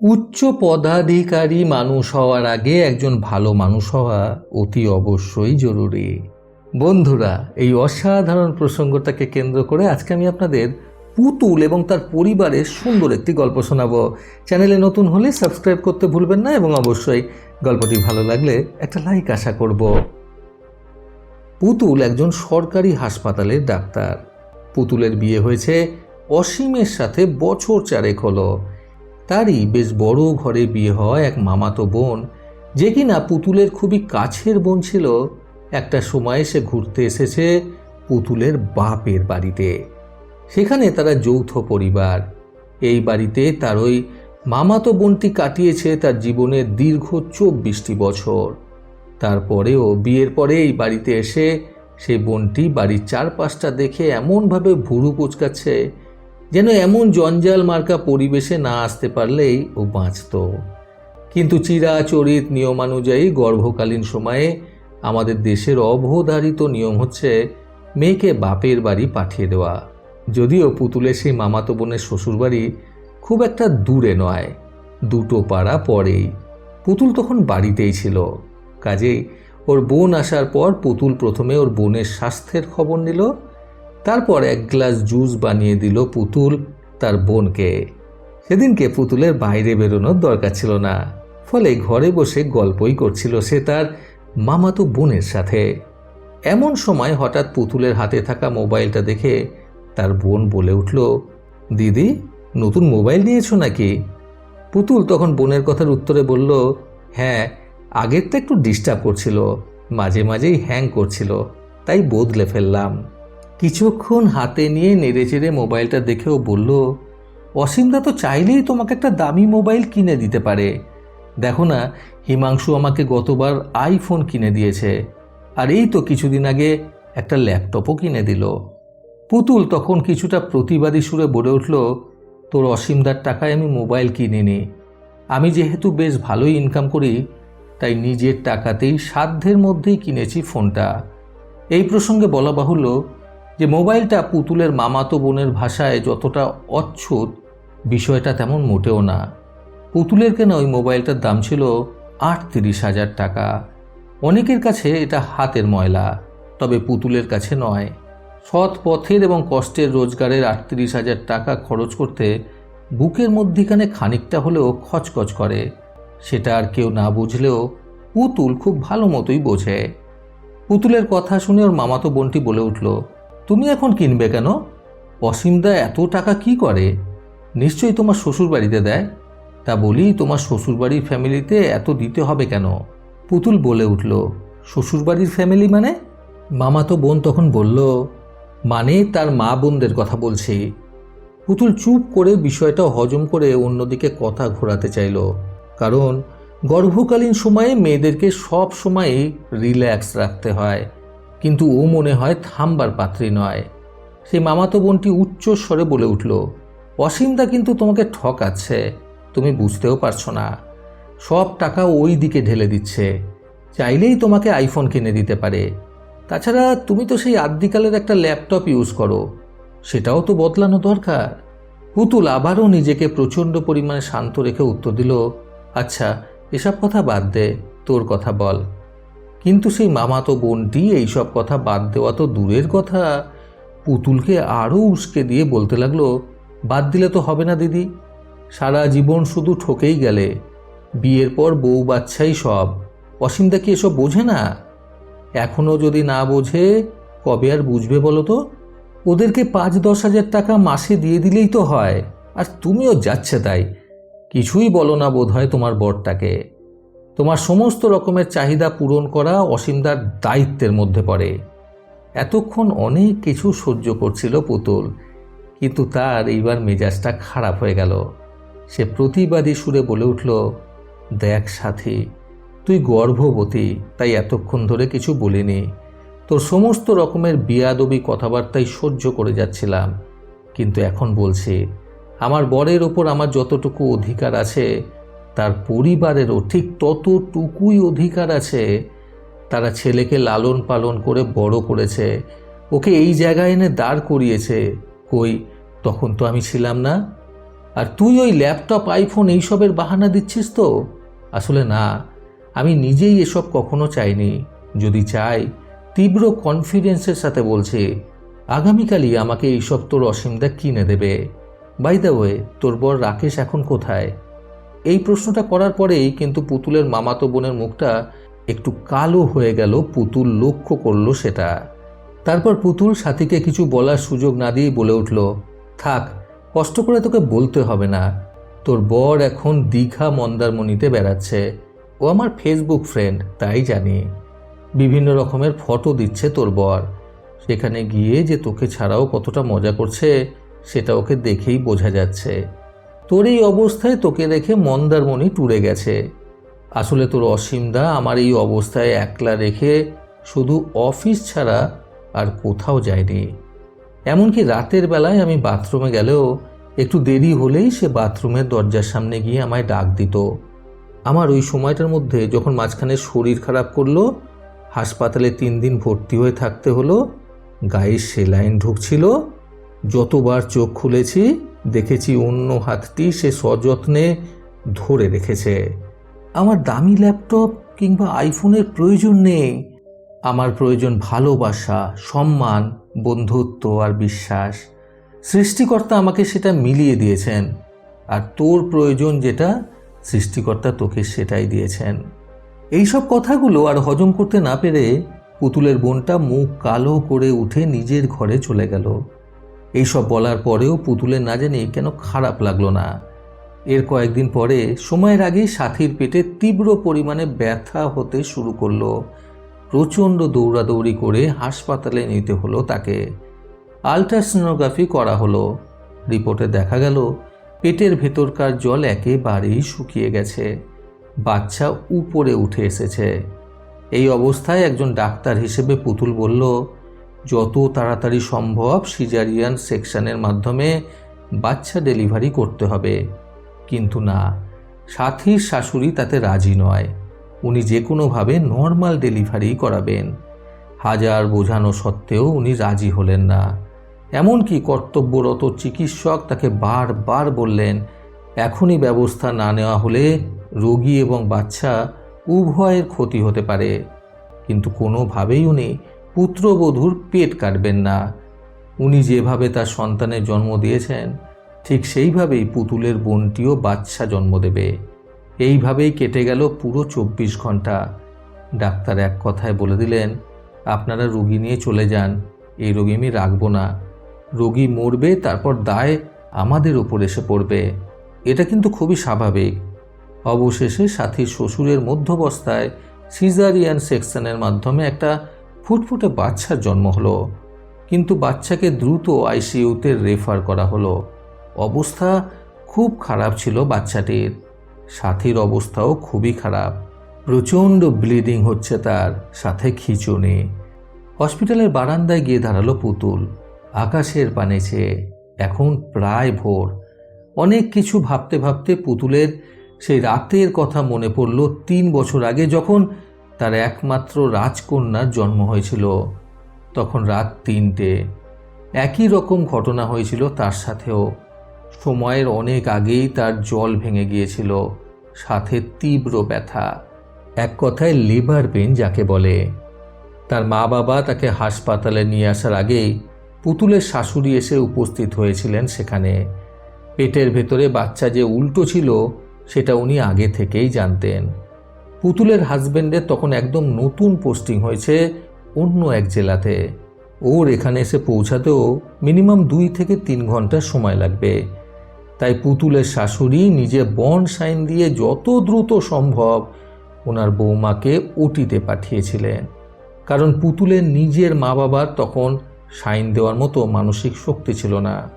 উচ্চ পদাধিকারী মানুষ হওয়ার আগে একজন ভালো মানুষ হওয়া অতি অবশ্যই জরুরি। বন্ধুরা, এই অসাধারণ প্রসঙ্গটাকে কেন্দ্র করে আজকে আমি আপনাদের পুতুল এবং তার পরিবারের সুন্দর একটি গল্প শোনাবো। চ্যানেলে নতুন হলে সাবস্ক্রাইব করতে ভুলবেন না এবং অবশ্যই গল্পটি ভালো লাগলে একটা লাইক আশা করব। পুতুল একজন সরকারি হাসপাতালের ডাক্তার। পুতুলের বিয়ে হয়েছে অসীমের সাথে বছর চারেক হলো। তারই বেশ বড় ঘরে বিয়ে হয় এক মামাতো বোন, যে কিনা পুতুলের খুবই কাছের বোন ছিল। একটা সময় সে ঘুরতে এসেছে পুতুলের বাপের বাড়িতে। সেখানে তারা যৌথ পরিবার। এই বাড়িতে তার ওই মামাতো বোনটি কাটিয়েছে তার জীবনের দীর্ঘ চব্বিশটি বছর। তারপরেও বিয়ের পরে এই বাড়িতে এসে সেই বোনটি বাড়ির চারপাশটা দেখে এমনভাবে ভুরু কুচকাচ্ছে যেন এমন জঞ্জাল মার্কা পরিবেশে না আসতে পারলেই ও বাঁচত। কিন্তু চিরাচরিত নিয়মানুযায়ী গর্ভকালীন সময়ে আমাদের দেশের অবধারিত নিয়ম হচ্ছে মেয়েকে বাপের বাড়ি পাঠিয়ে দেওয়া। যদিও পুতুলের সেই মামাতো বোনের শ্বশুরবাড়ি খুব একটা দূরে নয়, দুটো পাড়া পরেই। পুতুল তখন বাড়িতেই ছিল। কাজেই ওর বোন আসার পর পুতুল প্রথমে ওর বোনের স্বাস্থ্যের খবর নিল তারপর এক গ্লাস জুস বানিয়ে দিল পুতুল তার বোনকে। সেদিনকে পুতুলের বাইরে বেরোনোর দরকার ছিল না। ফলে ঘরে বসে গল্পই করছিল সে তার মামাতো বোনের সাথে। এমন সময় হঠাৎ পুতুলের হাতে থাকা মোবাইলটা দেখে তার বোন বলে উঠল, দিদি, নতুন মোবাইল নিয়েছো নাকি? পুতুল তখন বোনের কথার উত্তরে বলল হ্যাঁ আগেরটা একটু ডিস্টার্ব করছিল, মাঝে মাঝেই হ্যাং করছিল, তাই বদলে ফেললাম। কিছুক্ষণ হাতে নিয়ে নেড়েচেড়ে মোবাইলটা দেখেও বলল অসীমদা তো চাইলেই তোমাকে একটা দামি মোবাইল কিনে দিতে পারে। দেখো না, হিমাংশু আমাকে গতবার আইফোন কিনে দিয়েছে। আর এই তো কিছুদিন আগে একটা ল্যাপটপও কিনে দিল। পুতুল তখন কিছুটা প্রতিবাদী সুরে বলে উঠল, তোর অসীমদার টাকায় আমি মোবাইল কিনিনি। আমি যেহেতু বেশ ভালোই ইনকাম করি, তাই নিজের টাকাতেই সাধ্যের মধ্যেই কিনেছি ফোনটা। এই প্রসঙ্গে বলা বাহুল্য যে মোবাইলটা পুতুলের মামাতো বোনের ভাষায় যতটা অচ্ছুত, বিষয়টা তেমন মোটেও না। পুতুলের কেনা ওই মোবাইলটার দাম ছিল আটত্রিশ হাজার টাকা। অনেকের কাছে এটা হাতের ময়লা, তবে পুতুলের কাছে নয়। সৎ পথের এবং কষ্টের রোজগারের আটত্রিশ হাজার টাকা খরচ করতে বুকের মধ্যিখানে খানিকটা হলেও খচখচ করে। সেটা আর কেউ না বুঝলেও পুতুল খুব ভালো মতোই বোঝে। পুতুলের কথা শুনে ওর মামাতো বোনটি বলে উঠল তুমি এখন কিনবে কেন? অসীমদা এত টাকা কি করে? নিশ্চয়ই তোমার শ্বশুর বাড়িতে দেয়। তা বলি, তোমার শ্বশুরবাড়ির ফ্যামিলিতে এত দিতে হবে কেন? পুতুল বলে উঠল, শ্বশুরবাড়ির ফ্যামিলি মানে? মামা তো বোন তখন বলল মানে তার মা বোনদের কথা বলছি। পুতুল চুপ করে বিষয়টা হজম করে অন্যদিকে কথা ঘোরাতে চাইল, কারণ গর্ভকালীন সময়ে মেয়েদেরকে সব সময়ই রিল্যাক্স রাখতে হয়। কিন্তু ও মনে হয় থামবার পাত্রী নয়। সেই মামাতো বোনটি উচ্চ স্বরে বলে উঠল অসীমদা কিন্তু তোমাকে ঠকাচ্ছে, তুমি বুঝতেও পারছ না। সব টাকা ওই দিকে ঢেলে দিচ্ছে, চাইলেই তোমাকে আইফোন কিনে দিতে পারে। তাছাড়া তুমি তো সেই আদ্যিকালের একটা ল্যাপটপ ইউজ করো, সেটাও তো বদলানো দরকার। পুতুল আবারও নিজেকে প্রচণ্ড পরিমাণে শান্ত রেখে উত্তর দিল আচ্ছা এসব কথা বাদ দে, তোর কথা বল। কিন্তু সেই মামাতো বোনটি এইসব কথা বাদ দেওয়া তো দূরের কথা। পুতুলকে আরও উস্কে দিয়ে বলতে লাগল, বাদ দিলে তো হবে না দিদি। সারা জীবন শুধু ঠকেই গেলে। বিয়ের পর বউ বাচ্চাই সব। অসীমদা কি এসব বোঝে না? এখনও যদি না বোঝে, কবে আর বুঝবে বলো তো? ওদেরকে পাঁচ দশ হাজার টাকা মাসে দিয়ে দিলেই তো হয়। আর তুমিও যাচ্ছে তাই। কিছুই বলো না বোধ হয় তোমার বরটাকে। তোমার সমস্ত রকমের চাহিদা পূরণ করা অসীমদার দায়িত্বের মধ্যে পড়ে। এতক্ষণ অনেক কিছু সহ্য করছিল পুতুল, কিন্তু তার এইবার মেজাজটা খারাপ হয়ে গেল। সে প্রতিবাদী সুরে বলে উঠল, দেখ সাথী, তুই গর্ভবতী, তাই এতক্ষণ ধরে কিছু বলিনি। তোর সমস্ত রকমের বিয়াদবি কথাবার্তাই সহ্য করে যাচ্ছিলাম। কিন্তু এখন বলছি, আমার বরের ওপর আমার যতটুকু অধিকার আছে তার পরিবারেরও ঠিক ততটুকুই অধিকার আছে। তারা ছেলেকে লালন পালন করে বড় করেছে। ওকে এই জায়গায় এনে দাঁড় করিয়েছে। কই, তখন তো আমি ছিলাম না। আর তুই ওই ল্যাপটপ, আইফোন এইসবের বাহানা দিচ্ছিস তো? আসলে না, আমি নিজেই এসব কখনো চাইনি। যদি চাই, তীব্র কনফিডেন্সের সাথে বলছি, আগামীকালই আমাকে এইসব তোর অসীমদা কিনে দেবে। বাই দ্য ওয়ে তোর বর রাকেশ এখন কোথায়? এই প্রশ্নটা করার পরেই কিন্তু পুতুলের মামাতো বোনের মুখটা একটু কালো হয়ে গেল, পুতুল লক্ষ্য করল সেটা। তারপর পুতুল সাথীকে কিছু বলার সুযোগ না দিয়ে বলে উঠল, থাক, কষ্ট করে তোকে বলতে হবে না। তোর বর এখন দীঘা মন্দারমণিতে বেড়াচ্ছে। ও আমার ফেসবুক ফ্রেন্ড, তাই জানি। বিভিন্ন রকমের ফটো দিচ্ছে তোর বর। সেখানে গিয়ে যে তোকে ছাড়াও কতটা মজা করছে, সেটা ওকে দেখেই বোঝা যাচ্ছে। তোর এই অবস্থায় তোকে রেখে মন্দারমণি টুরে গেছে। আসলে তোর অসীমদা আমার এই অবস্থায় একলা রেখে শুধু অফিস ছাড়া আর কোথাও যায়নি। এমনকি রাতের বেলায় আমি বাথরুমে গেলেও একটু দেরি হলেই সে বাথরুমের দরজার সামনে গিয়ে আমায় ডাক দিত। আমার ওই সময়টার মধ্যে যখন মাঝখানে শরীর খারাপ করল, হাসপাতালে তিন দিন ভর্তি হয়ে থাকতে হলো, গায়ে সেলাইন ঢুকছিল, যতবার চোখ খুলেছি দেখেছি অন্য হাতটি সে সযত্নে ধরে রেখেছে। আমার দামি ল্যাপটপ কিংবা আইফোনের প্রয়োজন নেই। আমার প্রয়োজন ভালোবাসা, সম্মান, বন্ধুত্ব আর বিশ্বাস। সৃষ্টিকর্তা আমাকে সেটা মিলিয়ে দিয়েছেন, আর তোর প্রয়োজন যেটা, সৃষ্টিকর্তা তোকে সেটাই দিয়েছেন। এইসব কথাগুলো আর হজম করতে না পেরে পুতুলের বোনটা মুখ কালো করে উঠে নিজের ঘরে চলে গেল। এইসব বলার পরেও পুতুলের না জানি কেন খারাপ লাগল না। এর কয়েকদিন পরে, সময়ের আগেই সাথীর পেটে তীব্র পরিমাণে ব্যথা হতে শুরু করল। প্রচণ্ড দৌড়াদৌড়ি করে হাসপাতালে নিতে হলো তাকে। আলট্রাসোনোগ্রাফি করা হলো। রিপোর্টে দেখা গেল, পেটের ভেতরকার জল একেবারেই শুকিয়ে গেছে। বাচ্চা উপরে উঠে এসেছে। এই অবস্থায় একজন ডাক্তার হিসেবে পুতুল বলল যত তাড়াতাড়ি সম্ভব সিজারিয়ান সেকশনের মাধ্যমে বাচ্চা ডেলিভারি করতে হবে। কিন্তু না, সাথীর শাশুড়ি তাতে রাজি নয়। উনি যে কোনোভাবে নর্মাল ডেলিভারি করাবেন। হাজার বোঝানো সত্ত্বেও উনি রাজি হলেন না। এমনকি কর্তব্যরত চিকিৎসক তাকে বারবার বললেন, এখনই ব্যবস্থা না নেওয়া হলে রোগী এবং বাচ্চা উভয়ের ক্ষতি হতে পারে। কিন্তু কোনোভাবেই উনি পুত্রবধূর পেট কাটবেন না। উনি যেভাবে তার সন্তানের জন্ম দিয়েছেন, ঠিক সেইভাবেই পুতুলের বোনটিও বাচ্চা জন্ম দেবে। এইভাবেই কেটে গেল পুরো চব্বিশ ঘণ্টা ডাক্তার এক কথায় বলে দিলেন, আপনারা রোগী নিয়ে চলে যান, এই রোগী আমি রাখব না। রোগী মরবে, তারপর দায় আমাদের ওপর এসে পড়বে। এটা কিন্তু খুবই স্বাভাবিক। অবশেষে সাথীর শ্বশুরের মধ্যবস্থায় সিজারিয়ান সেকশনের মাধ্যমে একটা ফুটফুটে বাচ্চার জন্ম হলো, কিন্তু বাচ্চাকে দ্রুত আইসিইউতে রেফার করা হলো। অবস্থা খুব খারাপ ছিল বাচ্চাটির। সাথীর অবস্থাও খুবই খারাপ। প্রচণ্ড ব্লিডিং হচ্ছে তার সাথে খিচুনি। হসপিটালের বারান্দায় গিয়ে দাঁড়াল পুতুল। আকাশের পানে চেয়ে এখন প্রায় ভোর। অনেক কিছু ভাবতে ভাবতে পুতুলের সেই রাতের কথা মনে পড়ল তিন বছর আগে যখন তার একমাত্র রাজকন্যার জন্ম হয়েছিল তখন রাত তিনটে। একই রকম ঘটনা হয়েছিল তার সাথেও। সময়ের অনেক আগেই তার জল ভেঙে গিয়েছিল, সাথে তীব্র ব্যথা। এক কথায় লিভার পেন যাকে বলে। তার মা বাবা তাকে হাসপাতালে নিয়ে আসার আগেই পুতুলের শাশুড়ি এসে উপস্থিত হয়েছিলেন সেখানে। পেটের ভেতরে বাচ্চা যে উল্টো ছিল, সেটা উনি আগে থেকেই জানতেন। পুতুলের হাজবেন্ডের তখন একদম নতুন পোস্টিং হয়েছে অন্য এক জেলাতে। ওর এখানে এসে পৌঁছাতেও মিনিমাম দুই থেকে তিন ঘণ্টা সময় লাগবে। তাই পুতুলের শাশুড়ি নিজে বন সাইন দিয়ে যত দ্রুত সম্ভব ওনার বৌমাকে ওটিতে পাঠিয়েছিলেন। কারণ পুতুলের নিজের মা বাবার তখন সাইন দেওয়ার মতো মানসিক শক্তি ছিল না।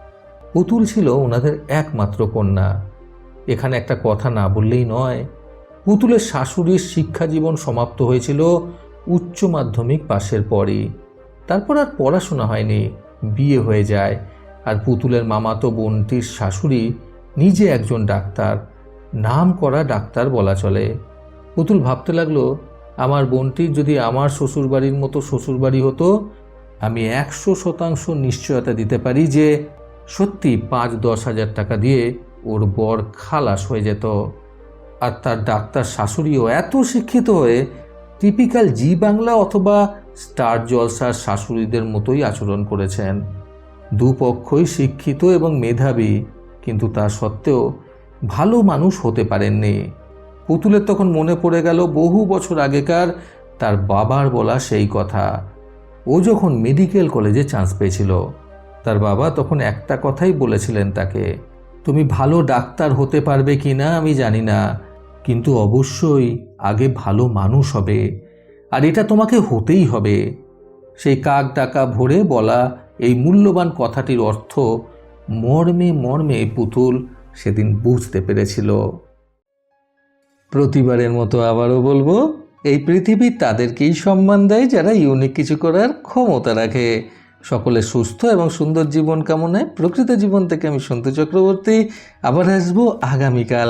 পুতুল ছিল ওনাদের একমাত্র কন্যা। এখানে একটা কথা না বললেই নয় পুতুলের শাশুড়ির শিক্ষা জীবন সমাপ্ত হয়েছিল উচ্চ মাধ্যমিক পাশের পরই। তারপর আর পড়াশোনা হয়নি, বিয়ে হয়ে যায়। আর পুতুলের মামাতো বোনটির শাশুড়ি নিজে একজন ডাক্তার, নাম করা ডাক্তার বলা চলে। পুতুল ভাবতে লাগল, আমার বোনটির যদি আমার শ্বশুরবাড়ির মতো শ্বশুরবাড়ি হতো, আমি একশো শতাংশ নিশ্চয়তা দিতে পারি যে সত্যি পাঁচ দশ হাজার টাকা দিয়ে ওর বর খালাস হয়ে যেত। আর তার ডাক্তার শাশুড়িও এত শিক্ষিত হয়ে টিপিক্যাল জি বাংলা অথবা স্টার জলসার শাশুড়িদের মতোই আচরণ করেছেন। দুপক্ষই শিক্ষিত এবং মেধাবী, কিন্তু তা সত্ত্বেও ভালো মানুষ হতে পারেননি। পুতুলের তখন মনে পড়ে গেল বহু বছর আগেকার তার বাবার বলা সেই কথা। ও যখন মেডিকেল কলেজে চান্স পেয়েছিল, তার বাবা তখন একটা কথাই বলেছিলেন তাকে, তুমি ভালো ডাক্তার হতে পারবে কি না আমি জানি না। কিন্তু অবশ্যই আগে ভালো মানুষ হবে, আর এটা তোমাকে হতেই হবে। সেই কাক ডাকা ভরে বলা এই মূল্যবান কথাটির অর্থ, মর্মে মর্মে পুতুল সেদিন বুঝতে পেরেছিল। প্রতিবারের মতো আবারও বলব, এই পৃথিবী তাদেরকেই সম্মান দেয় যারা ইউনিক কিছু করার ক্ষমতা রাখে। সকলে সুস্থ এবং সুন্দর জীবন কামনায় প্রকৃত জীবন থেকে আমি সন্তু চক্রবর্তী, আবার আসব আগামীকাল।